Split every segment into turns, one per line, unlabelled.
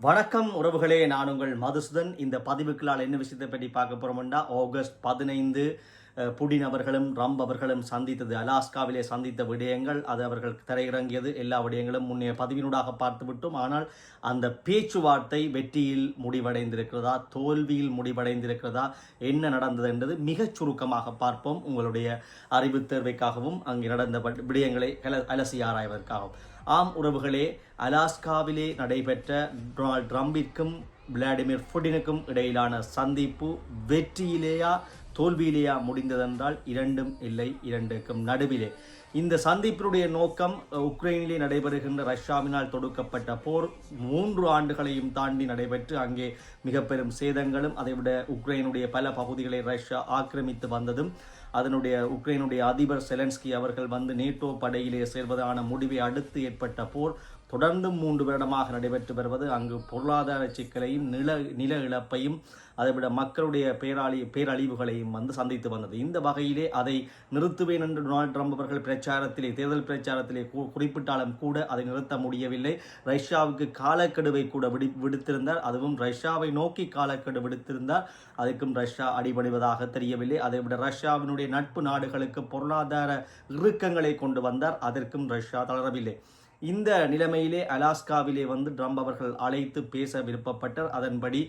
வணக்கம் உறவுகளே நான் உங்கள் மதுசூதன். இந்த பதிவுக்களால் என்ன விஷயத்தை பற்றி பார்க்க போறோம்னா ஆகஸ்ட் பதினைந்து புடின் அவர்களும் ரம்ப் அவர்களும் சந்தித்தது. அலாஸ்காவிலே சந்தித்த விடயங்கள் அது அவர்கள் திரையிறங்கியது. எல்லா விடயங்களும் முன்னே பதிவினூடாக பார்த்து விட்டோம் ஆனால் அந்த பேச்சுவார்த்தை வெற்றியில் முடிவடைந்திருக்கிறதா? தோல்வியில் முடிவடைந்திருக்கிறதா? என்ன நடந்தது என்பது மிகச் சுருக்கமாக பார்ப்போம். உங்களுடைய அறிவு தேர்வைக்காகவும் அங்கே நடந்த விடயங்களை அல- அலசி ஆராய்வதற்காகவும். ஆம் உறவுகளே அலாஸ்காவிலே நடைபெற்ற டொனால்ட் ட்ரம்பிற்கும் விளாடிமிர் புடினுக்கும் இடையிலான சந்திப்பு வெற்றியிலேயா தோல்வியிலேயா முடிந்ததென்றால் இரண்டும் இல்லை இரண்டுக்கும் நடுவிலே. இந்த சந்திப்பினுடைய நோக்கம் உக்ரைனிலே நடைபெறுகின்ற ரஷ்யாவினால் தொடுக்கப்பட்ட போர் மூன்று ஆண்டுகளையும் தாண்டி நடைபெற்று அங்கே மிக பெரும் சேதங்களும் அதைவிட உக்ரைனுடைய பல பகுதிகளை ரஷ்யா ஆக்கிரமித்து வந்ததும் அதனுடைய உக்ரைனுடைய அதிபர் செலன்ஸ்கி அவர்கள் வந்து நேட்டோ படையிலே சேர்வதான முடிவை அடுத்து ஏற்பட்ட போர் தொடர்ந்து மூன்று வருடமாக நடைபெற்று வருவது அங்கு பொருளாதார சிக்கலையும் நில நில இழப்பையும் அதைவிட மக்களுடைய பேராளி பேரழிவுகளையும் வந்து சந்தித்து வந்தது. இந்த வகையிலே அதை நிறுத்துவேன் என்று டொனால்டு ட்ரம்ப் அவர்கள் பிரச்சாரத்திலே தேர்தல் பிரச்சாரத்திலே குறிப்பிட்டாலும் கூட அதை நிறுத்த முடியவில்லை. ரஷ்யாவுக்கு காலக்கெடுவை கூட விடு விடுத்திருந்தார். அதுவும் ரஷ்யாவை நோக்கி காலக்கெடு விடுத்திருந்தார். அதுக்கும் ரஷ்யா அடிபடுவதாக தெரியவில்லை. அதை விட ரஷ்யாவினுடைய நட்பு நாடுகளுக்கு பொருளாதார இறுக்கங்களை கொண்டு வந்தார். அதற்கும் ரஷ்யா தளரவில்லை. இந்த நிலைமையிலே அலாஸ்காவிலே வந்து ட்ரம்ப் அவர்கள் அழைத்து பேச விருப்பப்பட்டார். அதன்படி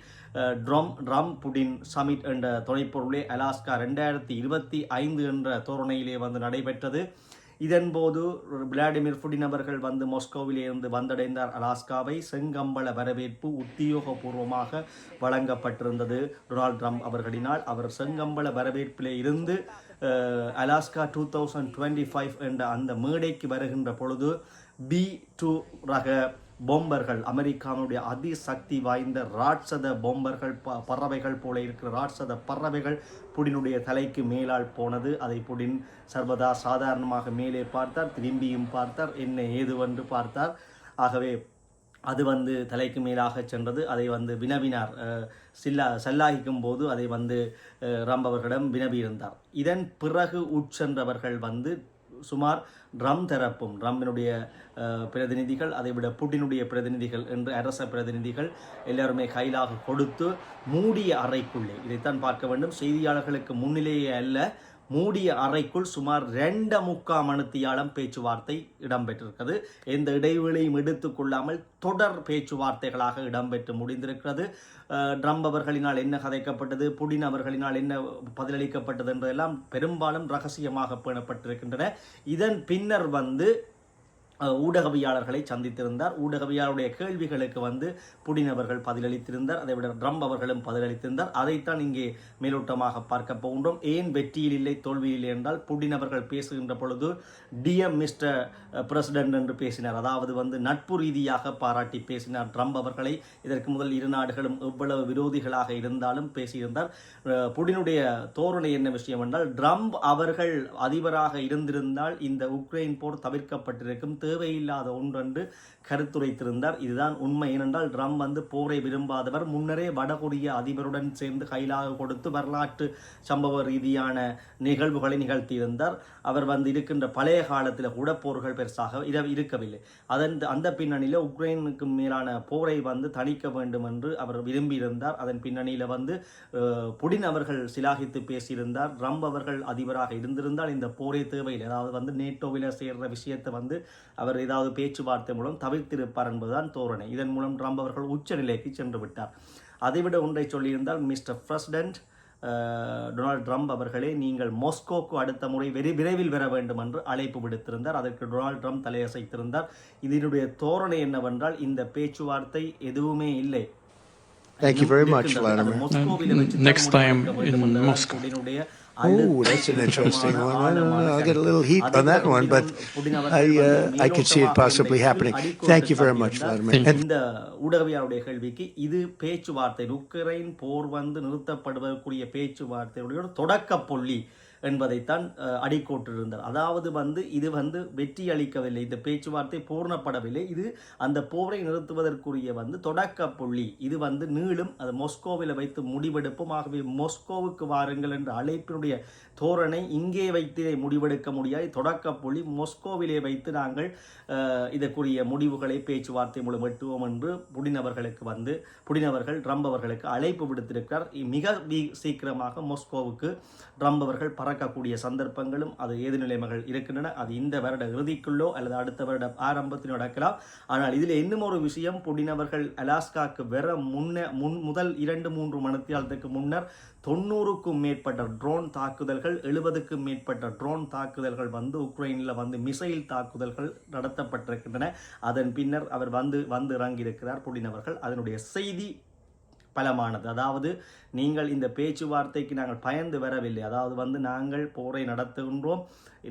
ட்ரம் ட்ரம் புடின் சமிட் என்ற தொலைப்பொருளே அலாஸ்கா ரெண்டாயிரத்தி இருபத்தி ஐந்து என்ற தோரணையிலே வந்து நடைபெற்றது. இதன்போது விளாடிமிர் புடின் அவர்கள் வந்து மொஸ்கோவிலிருந்து வந்தடைந்தார். அலாஸ்காவை செங்கம்பள வரவேற்பு உத்தியோகபூர்வமாக வழங்கப்பட்டிருந்தது. டொனால்ட் ட்ரம்ப் அவர்களினால் அவர் செங்கம்பள வரவேற்பிலே இருந்து Alaska two thousand twenty five என்ற அந்த மேடைக்கு வருகின்ற பொழுது பி டூ ரக பொம்பர்கள் அமெரிக்காவுடைய அதிசக்தி வாய்ந்த ராட்சத பொம்பர்கள் ப பறவைகள் போல இருக்கிற ராட்சத பறவைகள் புடினுடைய தலைக்கு மேலால் போனது. அதை புடின் சர்வதா சாதாரணமாக மேலே பார்த்தார் திரும்பியும் பார்த்தார் என்ன ஏதுவென்று பார்த்தார். ஆகவே அது வந்து தலைக்கு மேலாக சென்றது. அதை வந்து வினவினார். சில்லா செல்லாகிக்கும் போது அதை வந்து ரம்பவர்களிடம் வினவியிருந்தார். இதன் பிறகு உட்சென்றவர்கள் வந்து சுமார் ட்ரம் தரப்பும் ட்ரம்பினுடைய அஹ், பிரதிநிதிகள் அதைவிட புட்டினுடைய பிரதிநிதிகள் என்று அரச பிரதிநிதிகள் எல்லாருமே கையிலாக கொடுத்து மூடிய அறைக்குள்ளே இதைத்தான் பார்க்க வேண்டும். செய்தியாளர்களுக்கு முன்னிலேயே அல்ல மூடிய அறைக்குள் சுமார் ரெண்டு முக்கா மணித்தியாலம் பேச்சுவார்த்தை இடம்பெற்றிருக்கிறது. எந்த இடைவெளியும் எடுத்துக்கொள்ளாமல் தொடர் பேச்சுவார்த்தைகளாக இடம்பெற்று முடிந்திருக்கிறது. ட்ரம்ப் அவர்களினால் என்ன கதைக்கப்பட்டது புடின் அவர்களினால் என்ன பதிலளிக்கப்பட்டது என்பதெல்லாம் பெரும்பாலும் ரகசியமாக பேணப்பட்டிருக்கின்றன. இதன் பின்னர் வந்து ஊடகவியாளர்களை சந்தித்திருந்தார். ஊடகவியாளருடைய கேள்விகளுக்கு வந்து புடின் அவர்கள் பதிலளித்திருந்தார். அதை விட ட்ரம்ப் அவர்களும் பதிலளித்திருந்தார். அதைத்தான் இங்கே மேலோட்டமாக பார்க்க போகின்றோம். ஏன் வெற்றியில் இல்லை தோல்வியில் இல்லை என்றால் புடின் அவர்கள் பேசுகின்ற பொழுது டிஎம் மிஸ்டர் பிரசிடென்ட் என்று பேசினார். அதாவது வந்து நட்பு ரீதியாக பாராட்டி பேசினார் ட்ரம்ப் அவர்களை. இதற்கு முதல் இரு நாடுகளும் எவ்வளவு விரோதிகளாக இருந்தாலும் பேசியிருந்தார். புடினுடைய தோரணை என்ன விஷயம் என்றால் ட்ரம்ப் அவர்கள் அதிபராக இருந்திருந்தால் இந்த உக்ரைன் போர் தவிர்க்கப்பட்டிருக்கும். தேவையில்லாத ஒன்றென்று கருத்துரைத்திருந்தார். இதுதான் உண்மை. ஏனென்றால் ட்ரம்ப் வந்து போரை விரும்பாதவர். முன்னரே வடகொரிய அதிபருடன் சேர்ந்து கைலாக கொடுத்து வரலாற்று சம்பவ ரீதியான நிகழ்வுகளை நிகழ்த்தியிருந்தார். அவர் வந்து இருக்கின்ற பழைய காலத்தில் கூட போர்கள் பெருசாக இர இருக்கவில்லை. அதன் அந்த பின்னணியில் உக்ரைனுக்கு மேலான போரை வந்து தணிக்க வேண்டும் என்று அவர் விரும்பியிருந்தார். அதன் பின்னணியில் வந்து புடின் அவர்கள் சிலாகித்து பேசியிருந்தார். ட்ரம்ப் அவர்கள் அதிபராக இருந்திருந்தால் இந்த போரே தேவையில்லை. அதாவது வந்து நேட்டோவில் சேர்ற விஷயத்தை வந்து அவர் ஏதாவது பேச்சுவார்த்தை மூலம் தவிர தவிர்த்திருப்பார் என்பதுதான் தோரணை. இதன் மூலம் ட்ரம்ப் அவர்கள் உச்ச நிலைக்கு சென்று விட்டார் அதைவிட ஒன்றை சொல்லியிருந்தால் மிஸ்டர் பிரசிடென்ட் டொனால்ட் ட்ரம்ப் அவர்களே நீங்கள் மாஸ்கோக்கு அடுத்த முறை வெறி விரைவில் வர வேண்டும் என்று அழைப்பு விடுத்திருந்தார். அதற்கு டொனால்ட் ட்ரம்ப் தலையசைத்திருந்தார். இதனுடைய தோரணை என்னவென்றால் இந்த பேச்சுவார்த்தை எதுவுமே இல்லை.
Thank you very much, Vladimir.
next time in Moscow.
புடினுடைய
Oh,
அழுத்த
that's an interesting
திருத்தமான
one. I don't
ஆழமான
know. I'll get a
கருத்து.
little heat on that one, but
Putin
I,
அவர்கள்
uh,
வந்து
I could see it
மேலோட்டமாக
possibly
இன்றைக்கு
happening.
அடிக்கோட்டு
Thank you very much,
காட்டியிருந்தார்.
Vladimir. And
இந்த ஊடகவியாளருடைய கேள்விக்கு இது பேச்சுவார்த்தை உக்ரைன் போர் வந்து நிறுத்தப்படுவதற்குரிய பேச்சுவார்த்தையுடைய ஒரு தொடக்க புள்ளி என்பதைத்தான் அடிக்கோட்டிருந்தார். அதாவது வந்து இது வந்து வெற்றி அளிக்கவில்லை. இந்த பேச்சுவார்த்தை பூர்ணப்படவில்லை. இது அந்த போரை நிறுத்துவதற்குரிய வந்து தொடக்க புள்ளி. இது வந்து நீளும் அது மொஸ்கோவில் வைத்து முடிவெடுப்போம் ஆகவே மொஸ்கோவுக்கு வாருங்கள் என்ற அழைப்பினுடைய தோரணை இங்கே வைத்து முடிவெடுக்க முடியாது. தொடக்க புள்ளி மொஸ்கோவிலே வைத்து நாங்கள் இதற்குரிய முடிவுகளை பேச்சுவார்த்தை மூலம் எட்டுவோம் என்று புடினவர்களுக்கு வந்து புடினவர்கள் ரம்பவர்களுக்கு ட்ரம்ப் அவர்களுக்கு அழைப்பு விடுத்திருக்கிறார். மிக சீக்கிரமாக மொஸ்கோவுக்கு ட்ரம்ப் அவர்கள் பறக்கக்கூடிய சந்தர்ப்பங்களும் அது ஏது நிலைமைகள் இருக்கின்றன? அது இந்த வருட இறுதிக்குள்ளோ அல்லது அடுத்த வருட ஆரம்பத்தில் நடக்கலாம். ஆனால் இதில் இன்னும் ஒரு விஷயம் புடினவர்கள் அலாஸ்காக்கு வெற முன்ன முன் முதல் இரண்டு மூன்று மணித்தியாலத்துக்கு முன்னர் தொண்ணூறுக்கும் மேற்பட்ட ட்ரோன் தாக்குதல்கள் எழுபதுக்கும் மேற்பட்ட ட்ரோன் தாக்குதல்கள் வந்து உக்ரைனில் வந்து மிசைல் தாக்குதல்கள் நடத்தப்பட்டிருக்கின்றன. அதன் பின்னர் அவர் வந்து வந்து இறங்கியிருக்கிறார் புடினவர்கள் அதனுடைய செய்தி பலமானது. அதாவது நீங்கள் இந்த பேச்சுவார்த்தைக்கு நாங்கள் பயந்து வரவில்லை. அதாவது வந்து நாங்கள் போரை நடத்துகின்றோம்.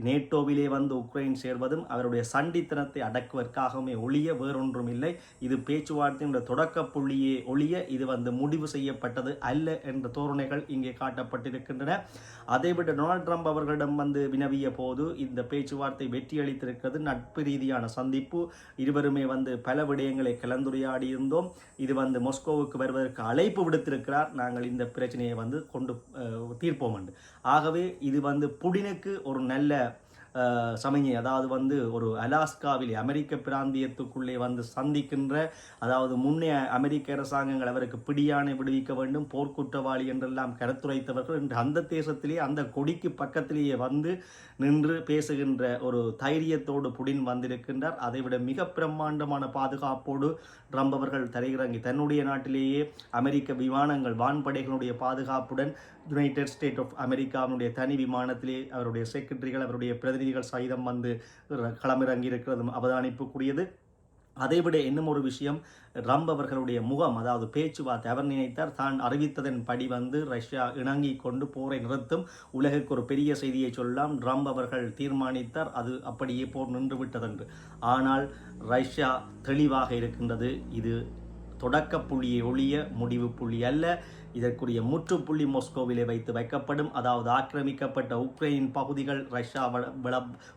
நேட்டோவிலே வந்து உக்ரைன் சேர்வதும் அவருடைய சண்டித்தனத்தை அடக்குவதற்காகவுமே ஒழிய வேறொன்றும் இல்லை இது பேச்சுவார்த்தையினுடைய தொடக்க புள்ளியே ஒழிய இது வந்து முடிவு செய்யப்பட்டது அல்ல என்ற தோரணைகள் இங்கே காட்டப்பட்டிருக்கின்றன. அதைவிட டொனால்ட் ட்ரம்ப் அவர்களிடம் வந்து வினவிய போது இந்த பேச்சுவார்த்தை வெற்றியளித்திருக்கிறது. நட்பு ரீதியான சந்திப்பு. இருவருமே வந்து பல விடயங்களை கலந்துரையாடி இருந்தோம் இது வந்து மொஸ்கோவுக்கு வருவதற்கு அழைப்பு விடுத்திருக்கிறார். நாங்கள் இந்த பிரச்சனையை வந்து கொண்டு தீர்ப்போம் என்று. ஆகவே இது வந்து புடினுக்கு ஒரு நல்ல அஹ், அதாவது வந்து ஒரு அலாஸ்காவில் அமெரிக்க பிராந்தியத்துக்குள்ளே வந்து சந்திக்கின்ற அதாவது முன்னே அமெரிக்க அரசாங்கங்கள் அவருக்கு பிடியானை விடுவிக்க வேண்டும் போர்க்குற்றவாளி என்றெல்லாம் கருத்துரைத்தவர்கள் இன்று அந்த தேசத்திலேயே அந்த கொடிக்கு பக்கத்திலேயே வந்து நின்று பேசுகின்ற ஒரு தைரியத்தோடு புடின் வந்திருக்கின்றார். அதைவிட மிக பிரம்மாண்டமான பாதுகாப்போடு ட்ரம்ப் அவர்கள் தரையிறங்கி தன்னுடைய நாட்டிலேயே அமெரிக்க விமானங்கள் வான்படைகளுடைய பாதுகாப்புடன் யுனைடெட் ஸ்டேட் ஆஃப் அமெரிக்காவினுடைய தனி விமானத்திலே அவருடைய செக்ரட்டரிகள் அவருடைய செய்திகள் சகிதம் வந்து களமிறங்கி இருக்கிறதும் அவதானிப்புக்குரியது. அதைவிட இன்னும் ஒரு விஷயம் ட்ரம்ப் அவர்களுடைய முகம் அதாவது பேச்சுவார்த்தை அவர் நினைத்தார் தான் அறிவித்ததன் படி வந்து ரஷ்யா இணங்கி கொண்டு போரை நிறுத்தும். உலகுக்கு ஒரு பெரிய செய்தியை சொல்லலாம் ட்ரம்ப் அவர்கள் தீர்மானித்தார் அது அப்படியே போர் நின்றுவிட்டதென்று. ஆனால் ரஷ்யா தெளிவாக இருக்கின்றது இது தொடக்க புள்ளியை ஒழிய முடிவு புள்ளி அல்ல. இதற்குரிய முற்றுப்புள்ளி மொஸ்கோவிலே வைத்து வைக்கப்படும் அதாவது ஆக்கிரமிக்கப்பட்ட உக்ரைன் பகுதிகள் ரஷ்யா வள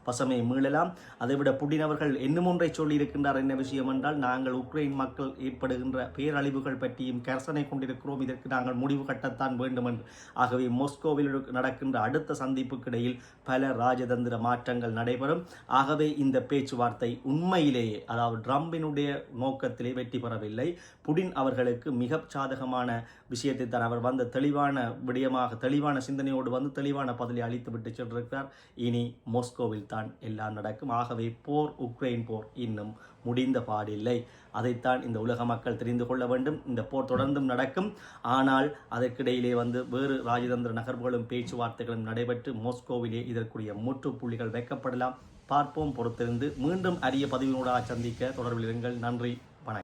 வசமே மீளலாம். அதைவிட புடின் அவர்கள் இன்னும் ஒன்றை சொல்லியிருக்கின்றார். என்ன விஷயம் என்றால் நாங்கள் உக்ரைன் மக்கள் ஏற்படுகின்ற பேரழிவுகள் பற்றியும் கரசனை கொண்டிருக்கிறோம். இதற்கு நாங்கள் முடிவு கட்டத்தான் வேண்டும் என்று. ஆகவே மொஸ்கோவில் நடக்கின்ற அடுத்த சந்திப்புக்கிடையில் பல ராஜதந்திர மாற்றங்கள் நடைபெறும். ஆகவே இந்த பேச்சுவார்த்தை உண்மையிலேயே அதாவது ட்ரம்பினுடைய நோக்கத்திலே வெற்றி பெறவில்லை. புடின் அவர்களுக்கு மிக சாதகமான விஷயத்தை தான் அவர் வந்த தெளிவான விடயமாக தெளிவான சிந்தனையோடு வந்து தெளிவான பதிலை அளித்து விட்டு சென்றிருக்கிறார். இனி மோஸ்கோவில் தான் எல்லாம் நடக்கும். ஆகவே போர் உக்ரைன் போர் இன்னும் முடிந்த பாடில்லை. அதைத்தான் இந்த உலக மக்கள் தெரிந்து கொள்ள வேண்டும். இந்த போர் தொடர்ந்தும் நடக்கும். ஆனால் அதற்கிடையிலே வந்து வேறு ராஜதந்திர நகர்வுகளும் பேச்சுவார்த்தைகளும் நடைபெற்று மோஸ்கோவிலே இதற்குரிய முற்றுப்புள்ளிகள் வைக்கப்படலாம். பார்ப்போம் பொறுத்திருந்து. மீண்டும் அரிய பதிவினூடாக சந்திக்க தொடர்பில் இருங்கள். நன்றி.